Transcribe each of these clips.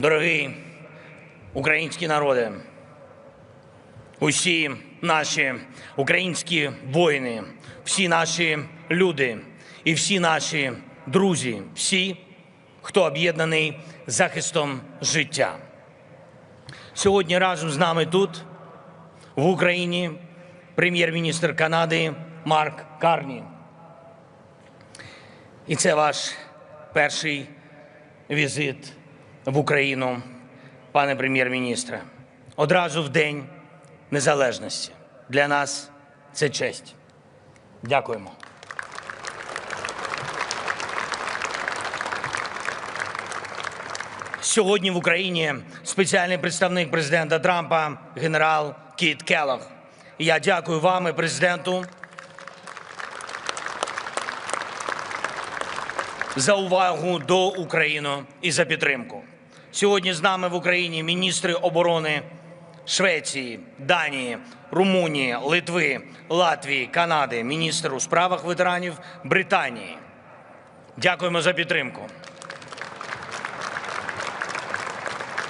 Дорогий український народи, усі наші українські воїни, всі наші люди і всі наші друзі, всі, хто об'єднаний захистом життя. Сьогодні разом з нами тут, в Україні, прем'єр-міністр Канади Марк Карні. І це ваш перший візит в Україну, пане прем'єр-міністре. Одразу в День Незалежності. Для нас це честь. Дякуємо. Сьогодні в Україні спеціальний представник президента Трампа генерал Кіт Келлог. Я дякую вам і президенту за увагу до України і за підтримку. Сьогодні з нами в Україні міністри оборони Швеції, Данії, Румунії, Литви, Латвії, Канади, міністр у справах ветеранів Британії. Дякуємо за підтримку.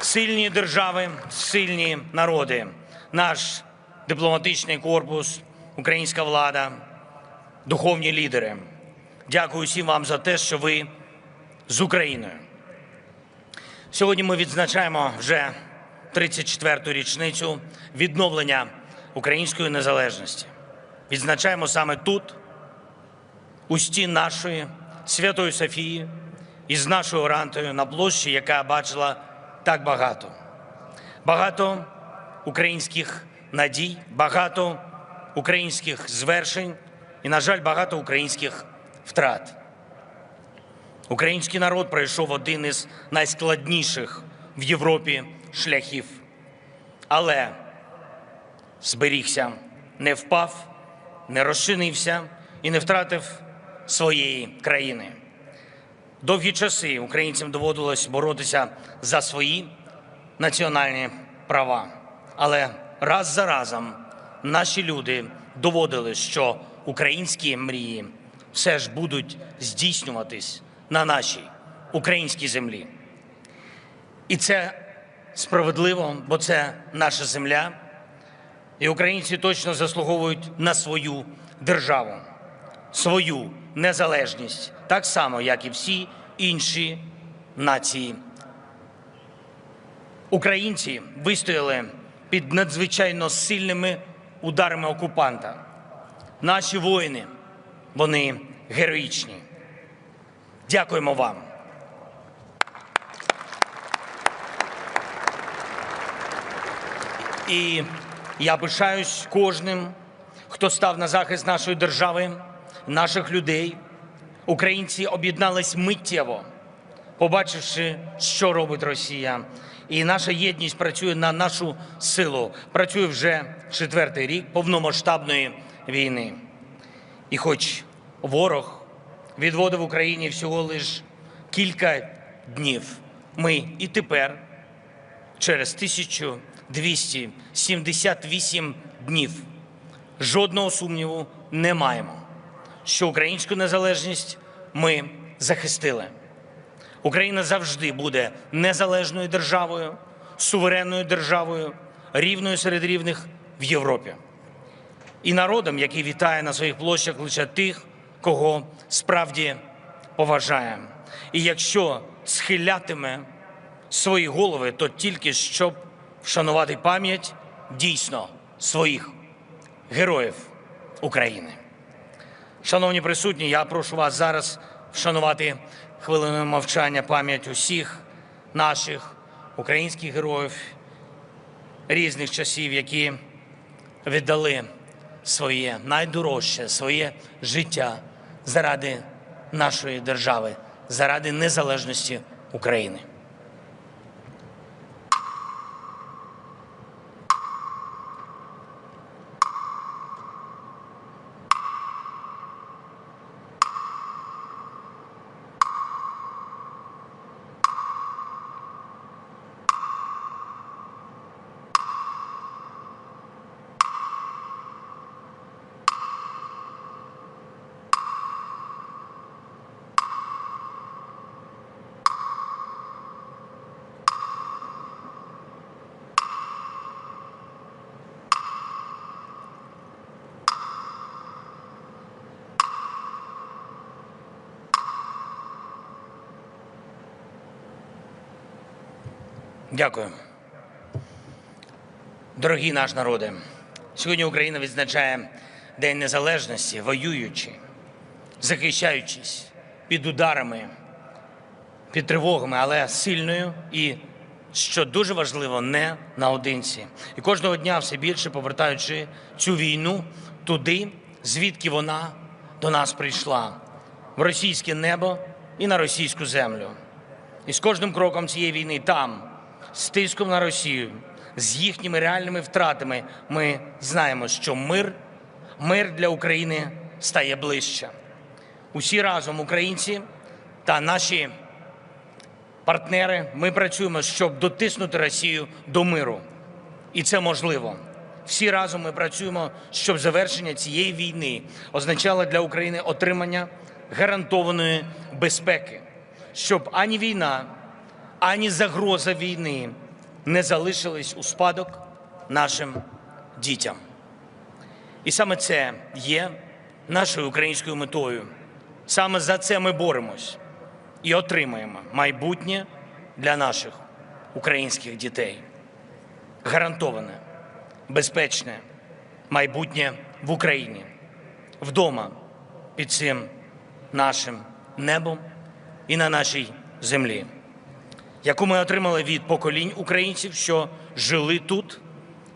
Сильні держави, сильні народи, наш дипломатичний корпус, українська влада, духовні лідери. Дякую всім вам за те, що ви з Україною. Сьогодні ми відзначаємо вже 34-ту річницю відновлення української незалежності. Відзначаємо саме тут, у стін нашої Святої Софії із нашою орантою на площі, яка бачила так багато. Багато українських надій, багато українських звершень і, на жаль, багато українських втрат. Український народ пройшов один із найскладніших в Європі шляхів, але зберігся, не впав, не розчинився і не втратив своєї країни. Довгі часи українцям доводилось боротися за свої національні права. Але раз за разом наші люди доводили, що українські мрії все ж будуть здійснюватись на нашій українській землі. І це справедливо, бо це наша земля, і українці точно заслуговують на свою державу, свою незалежність, так само, як і всі інші нації. Українці вистояли під надзвичайно сильними ударами окупанта. Наші воїни, вони героїчні. Дякуємо вам. І я пишаюсь кожним, хто став на захист нашої держави, наших людей. Українці об'єднались миттєво, побачивши, що робить Росія. І наша єдність працює на нашу силу. Працює вже четвертий рік повномасштабної війни. І хоч ворог відводив Україні всього лиш кілька днів, ми і тепер, через 1278 днів, жодного сумніву не маємо, що українську незалежність ми захистили. Україна завжди буде незалежною державою, суверенною державою, рівною серед рівних в Європі. І народом, який вітає на своїх площах лише тих, кого справді поважає. І якщо схилятиме свої голови, то тільки щоб вшанувати пам'ять дійсно своїх героїв України. Шановні присутні, я прошу вас зараз вшанувати хвилиною мовчання пам'ять усіх наших українських героїв різних часів, які віддали своє найдорожче, своє життя заради нашої держави, заради незалежності України. Дякую. Дорогі наш народи, сьогодні Україна відзначає День Незалежності, воюючи, захищаючись під ударами, під тривогами, але сильною і, що дуже важливо, не наодинці. І кожного дня все більше повертаючи цю війну туди, звідки вона до нас прийшла, в російське небо і на російську землю. І з кожним кроком цієї війни там, з тиском на Росію, з їхніми реальними втратами, ми знаємо, що мир, мир для України стає ближче. Усі разом, українці та наші партнери, ми працюємо, щоб дотиснути Росію до миру. І це можливо. Всі разом ми працюємо, щоб завершення цієї війни означало для України отримання гарантованої безпеки, щоб ані війна, ані загроза війни не залишились у спадок нашим дітям. І саме це є нашою українською метою. Саме за це ми боремось і отримаємо майбутнє для наших українських дітей. Гарантоване, безпечне майбутнє в Україні, вдома під цим нашим небом і на нашій землі, яку ми отримали від поколінь українців, що жили тут,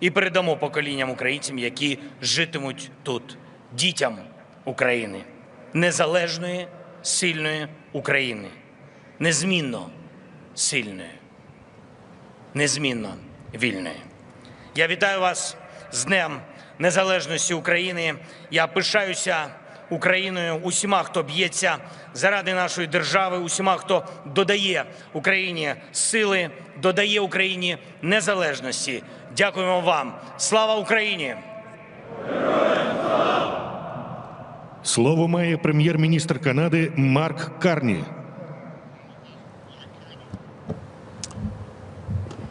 і передамо поколінням українцям, які житимуть тут, дітям України, незалежної, сильної України, незмінно сильної, незмінно вільної. Я вітаю вас з Днем Незалежності України. Я пишаюся Україною, усіма, хто б'ється заради нашої держави, усіма, хто додає Україні сили, додає Україні незалежності. Дякуємо вам. Слава Україні! Слово має прем'єр-міністр Канади Марк Карні.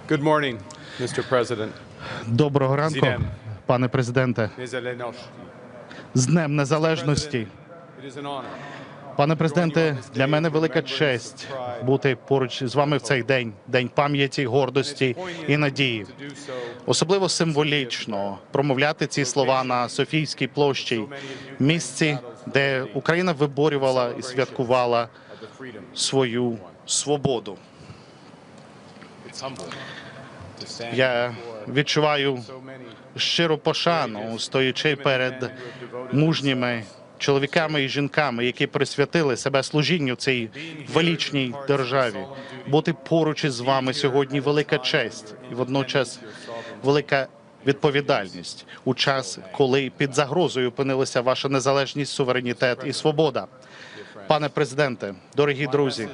Good morning, Mr. President. Доброго ранку, пане президенте. З Днем Незалежності. Пане президенте, для мене велика честь бути поруч з вами в цей день, день пам'яті, гордості і надії. Особливо символічно промовляти ці слова на Софійській площі, місці, де Україна виборювала і святкувала свою свободу. Я відчуваю щиру пошану, стоячи перед мужніми чоловіками і жінками, які присвятили себе служінню цій величній державі. Бути поруч із вами сьогодні велика честь і водночас велика відповідальність у час, коли під загрозою опинилися ваша незалежність, суверенітет і свобода. Пане президенте, дорогі друзі,